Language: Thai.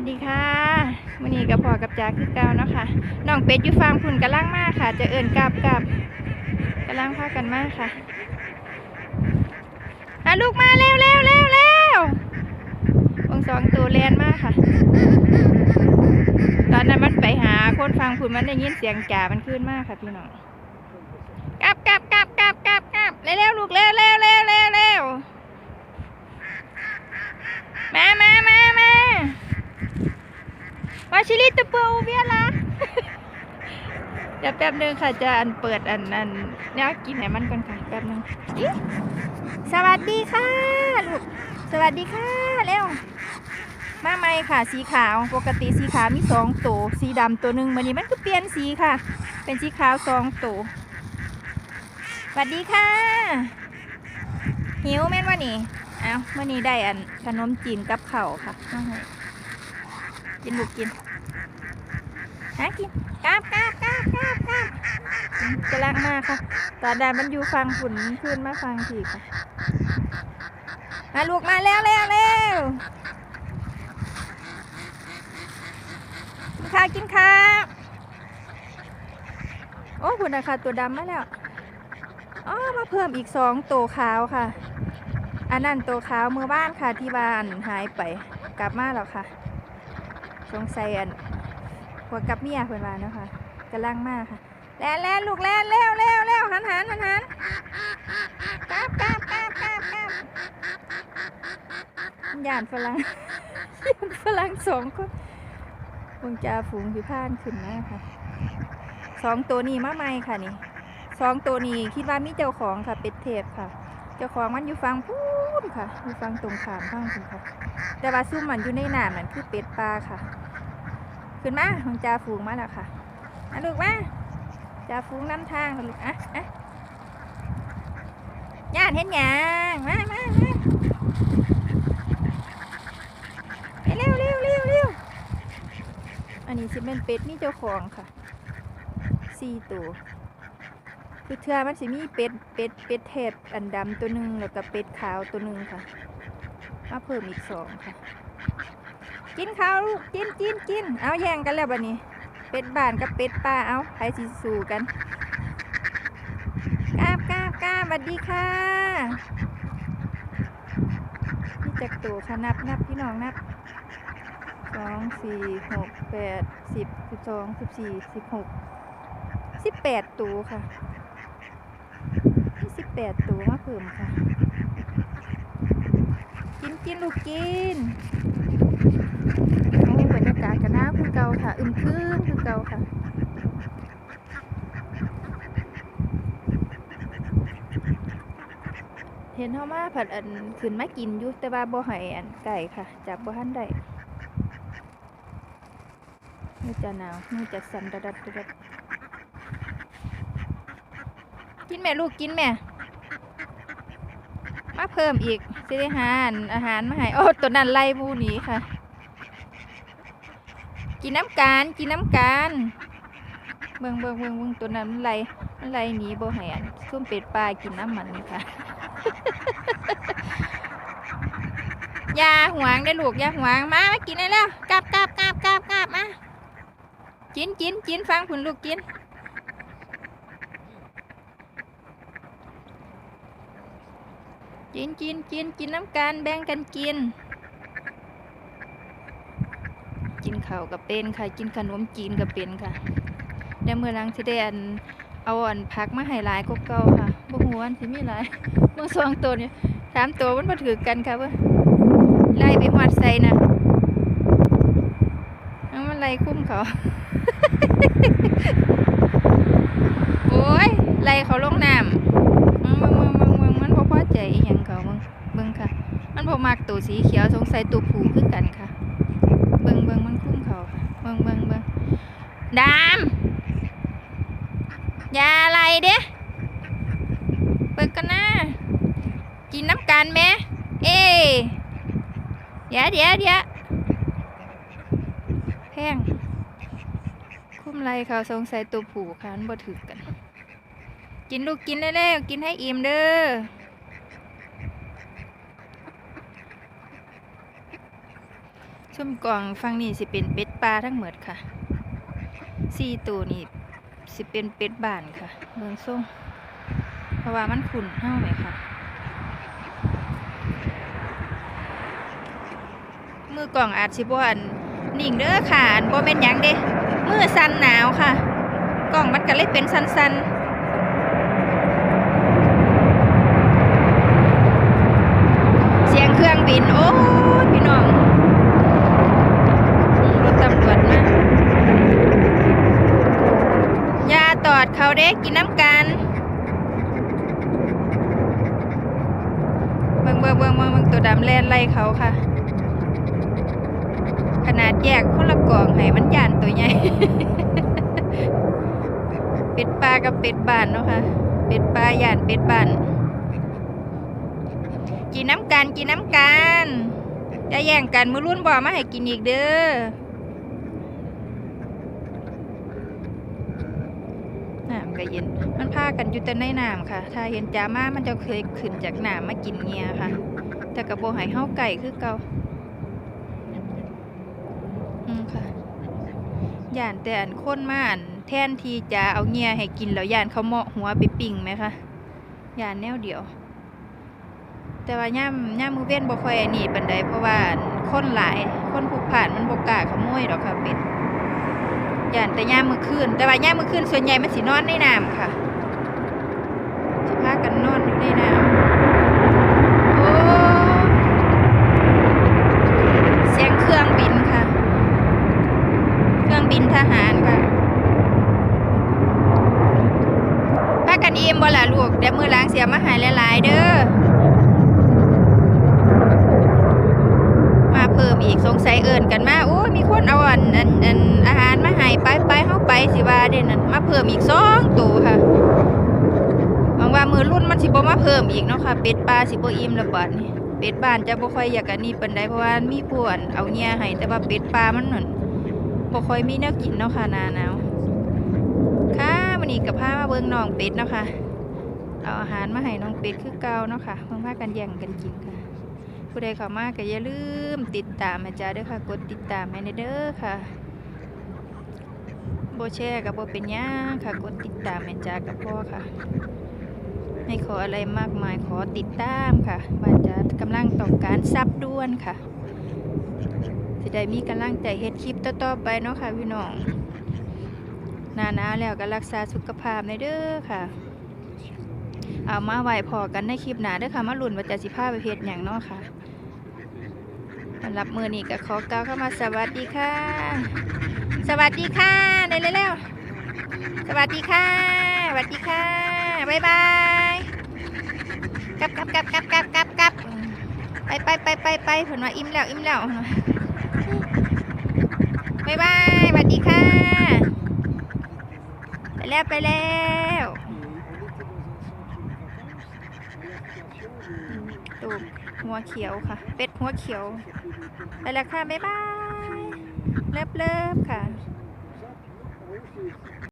สดีค่ะมื้อนี้กับพ่อกับจ๋าคือเก่าเนาะค่ะน้องเป็ดอยู่ฟาร์มพุ่นกำลังมากค่ะ จะเอิ่นกลับกับกำลังพากันมากค่ะอะลูกมาเร็วเร็วเร็วเร็ววงสองตัวแลนมากค่ะ ตอนนั้นมันไปหาคนฟังพุ่นมันได้ยินเสียงจ่ามันขึ้นมากค่ะพี่น้องกลับกลับกลับกลับกลับกลับเร็วเร็วลูกเร็วเร็วเร็วเร็วเร็วมามามา มาชิลิตะเปูเวียละเดี๋ยวแป๊บนึงค่ะจะอันเปิดอันอันเนี้ยกินให้มันก่อนค่ะแป๊บนึงสวัสดีค่ะลูกสวัสดีค่ะเร็วมาใหม่ค่ะ สีขาวปกติสีขาวมีสองตัวสีดำตัวหนึ่งวันนี้มันก็เปลี่ยนสีค่ะ เป็นสีขาวสองตัวสวัสดีค่ะ หิวแม่นวะนี่เอ้าวันนี้ได้อันขนมจีนกับข้าวค่ะ กินลูกกินหากินกาบกาบกาบกาบกาบจะลักมากค่ะตอนแดดมันอยู่ฟังฝุ่นขึ้นมาฟังทีค่ะมาลูกมาแล้วแล้วแล้วกินข้าวกินข้าวโอ้คุณนะคะตัวดำมาแล้วอ๋อมาเพิ่มอีกสองตัวขาวค่ะ อันนั้นตัวขาวเมื่อบ้านค่ะที่บ้านหายไปกลับมาแล้วค่ะ สงสัยอันหัวกับเมียเพื่อนว่าเนาะค่ะกำลังมากค่ะแล่นแล่นลูกแล่นเร็วเร็วเร็วหันหันหันหันกราบกราบกราบกราบกราบยานฝรั่งย่านฝรั่งสองคนคงจะฝูงพิพานขึ้นนะค่ะสองตัวนี้มาใหม่ค่ะนี่สองตัวนี้คิดว่ามีเจ้าของค่ะเป็ดเทพค่ะ เจ้าของมันอยู่ฟังพูนค่ะอยู่ฟังตรงขามข้างคุณค่ะ แต่ว่าซุ่มมันอยู่ในหน้ำนั่นคือเป็ดปลาค่ะ ขึ้นมาของจ่าฝูงมาแล้วค่ะอะลูกมาจ่าฝูงนำทางลูกอะอะย่านเห็นหยังมามามาเร็วเร็วเร็วเร็วอันนี้สิเป็นเป็ดมีเจ้าของค่ะสี่ตัว คือเทือมันสิมีเป็ดเป็ดเป็ดเทศอันดำตัวหนึ่งแล้วก็เป็ดขาวตัวหนึ่งค่ะ มาเพิ่มอีกสองค่ะ กินข้าวลูกกินกินกินเอาแย่งกันแล้วบัดนี้ เป็ดบ้านกับเป็ดป่าเอาใครสิสู้กันกราบกราบกราบสวัสดีค่ะนี่จักตัวค่ะนับนับพี่น้องนับสองสี่หกแปดสิบสิบสองสิบสี่สิบหกสิบแปดตัวค่ะ ปดตัวมาเพิ่มค่ะ กินกินลูกกินโอ้บรรยากาศกันนะคือเก่าค่ะ อึมครึ้มคือเก่าค่ะเห็นเขามาผัดอันขึ้นมากินอยู่แต่ว่าบ่ให้อันไก่ค่ะ จับบ่ทันได้มือจะหนาวมือจะสั่นระดับระดับกินแม่ลูกกินแม่ มาเพิ่มอีกสิได้หาอันอาหารมาให้โอ้ตัวนั้นไล่บูหนีค่ะ กินน้ำกันกินน้ำกันเบิ่งเบิ่งเบิ่งเบิ่งตัวนั้นมันไล่มันไล่หนีโบ่ให้อันซุ่มเป็ดปลากินน้ำมันนี่ค่ะยาหวงได้ลูกยาหวงมามากินได้แล้วกลับกลับกลับกลับกลับมากินกินกินฟังผุนลูกกิน กินกินกินกินน้ำกันแบ่งกันกิน กินข้าวกับเป็นค่ะ กินขนมจีนกับเป็นค่ะเดี๋ยวเมื่อลังสิได้อันเอาอันพักมาให้หลายกว่าเก่าค่ะบ่ฮู้ว่าอันสิมีหลายเมื่อสองตัวเนี่ยสามตัวมันบ่ถือกันค่ะเว้ยไล่ไปหวัดใส่น่ะเอามันไล่คุ้มเขาโอ้ยไล่เขาลงน้ำมึงมึงมึงมึงมันบ่พอใจอยังเขาง บ่มักตัวสีเขียวสงสัยตัวผู้คือกันค่ะ เบิ่งเบิ่งมันคุ้มเขาค่ะ เบิ่งเบิ่งเบิ่งดามยาอะไรเด้เบิ่งกันนะกินน้ำกันไหมเอ้เดี๋ยวเดี๋ยวเดี๋ยวแพงคุ้มไรเขาสงสัยตัวผูกคันบ่ถือกัน กินลูกกินเร็วๆกินให้อิ่มเด้อ ซุ่มกล่องฟังนี่สิเป็นเป็ดปลาทั้งหมดค่ะสี่ตัวนี่สิเป็นเป็ดบ้านค่ะเมืองส่งเพราะว่ามันขุ่นเท่าไหมค่ะ มือกล่องอาจสิบอันนิ่งเด้อค่ะอันบ่เป็นยังเด้มือสันหนาวค่ะ กล่องมันก็เลยเป็นสั่นๆ เสียงเครื่องบิน โอ้ยพี่น้องรถตำรวจมาอย่าตอดเขาเด้กินน้ำกัน เบิ่งเบิ่งเบิ่งตัวดำแล่นไล่เขาค่ะ ขนาดแยกคนละกล่องให้มันย่านตัวใหญ่เป็ดปลากับเป็ดบ้านเนาะค่ะ เป็ดปลาย่านเป็ดบ้านกินน้ำกันกินน้ำกันจะแย่งกันมือรุ่นบ่มาให้กินอีกเด้อน้ำ ก็เย็น มันพากันอยู่แต่ในน้ำค่ะ ถ้าเห็นจามามันจะเคยขึ้นจากน้ำมากินเงียค่ะ แต่กระโบหายเฮาไก่คือเก่าอืมค่ะย่านแต่อันค้นมาอันแทนที่จะเอาเงียให้กินแล้วย่านเขาเหมาะหัวไปปิ่งไหมคะย่านแนวเดียว แต่ว่าย่ามย่ามมือเว้นบ่ค่อยอันนี้ปานใดเพราะว่าคนหลาย คนผูกผ่านมันบ่กาขโมยดอกค่ะเป็ด ย่านแต่ย่ามมือคืนแต่ว่าย่ามมือคืนส่วนใหญ่มันสินอนในน้ำค่ะสิพากันนอนอยู่ในน้ำโอ้เสียงเครื่องบินค่ะ เครื่องบินทหารค่ะพากันอิ่มบ่ล่ะลูกเดี๋ยวมือล้างเสียมาหายหลาย ๆ เด้อ มาเพิ่มอีก สงสัยเอิญกันมาโอ้ยมีคนเอาอันอันอันอาหารมาให้ไปไปเฮาไปสิว่าเด่นนั่นมาเพิ่มอีกสองตัวค่ะหวังว่ามือรุ่นมันสิบ่มาเพิ่มอีกเนาะค่ะ เป็ดปลาสิบ่อิ่มและบาดนี้เป็ดบ้านจะบ่ค่อยอยากอันนี้ปานใดเพราะว่ามีผู้อันเอาเงียให้แต่ว่าเป็ดปลามันนั่นบ่ค่อยมีแนวกินเนาะค่ะนาหนาวค่ะวันนี้ก็พามาเบิ่งน้องเป็ดเนาะค่ะเอาอาหารมาให้น้องเป็ดคือเก่าเนาะค่ะเพิ่งพากันแย่งกันกินค่ะ ผู้ใดเข้ามาก็อย่าลืมติดตามอาจารย์ด้วยค่ะ กดติดตามให้ในเด้อค่ะโบแชร์กับโบเป็นหยังค่ะ กดติดตามอาจารย์กับพ่อค่ะ ไม่ขออะไรมากมายขอติดตามค่ะว่าจะกำลังต้องการซับด้วนค่ะจะได้มีกำลังใจเฮ็ดคลิปต่อๆไปเนาะค่ะพี่น้องหนาหนาวแล้วก็รักษาสุขภาพในเด้อค่ะเอามาไหวพอกันในคลิปหนาเด้อค่ะ มาลุ่นว่าจะสิพาไปเพจอย่างเนาะค่ะ สำหรับมือนี้ก็ขอกล่าวเข้ามาสวัสดีค่ะ สวัสดีค่ะเร็วๆสวัสดีค่ะสวัสดีค่ะบ๊ายบายกลับกลับกลับกลับกลับกลับกลับไปไปไปไปไปผลว่าอิ่มแล้วอิ่มแล้วบ๊ายบายสวัสดีค่ะ ไปแล้วไปแล้วตูบ หัวเขียวค่ะ เป็ดหัวเขียว ไปแล้วค่ะ บ๊ายบาย เลิฟเลิฟค่ะ